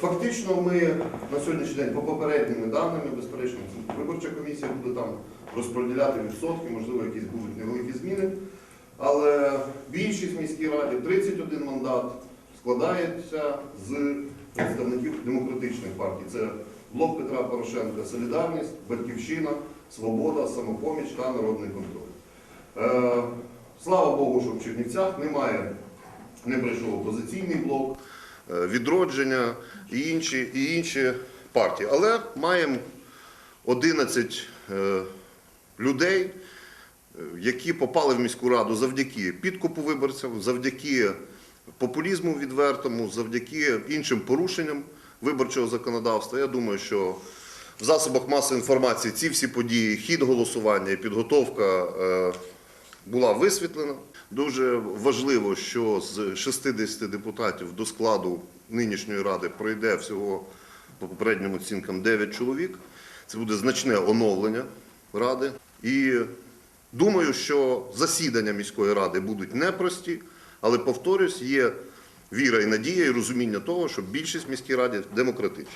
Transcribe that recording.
Фактично, ми на сьогоднішній день по попередніми даними, безперечно, виборча комісія буде там розподіляти відсотки, можливо, якісь будуть невеликі зміни. Але більшість міській раді, 31 мандат, складається з представників демократичних партій. Це Блок Петра Порошенка, Солідарність, Батьківщина, Свобода, Самопоміч та Народний контроль. Е, слава Богу, що в Чернівцях немає, не прийшов опозиційний блок, відродження і інші, і інші партії. Але маємо 11 е, людей, е, які попали в міську раду завдяки підкупу виборців, завдяки популізму відвертому, завдяки іншим порушенням виборчого законодавства. Я думаю, що в засобах масової інформації ці всі події, хід голосування і підготовка е, була висвітлена. Дуже важливо, що з 60 депутатів до складу нинішньої ради пройде всього по попереднім оцінкам 9 чоловік. Це буде значне оновлення ради. І думаю, що засідання міської ради будуть непрості, але повторюсь, є віра і надія, і розуміння того, що більшість міській раді демократична.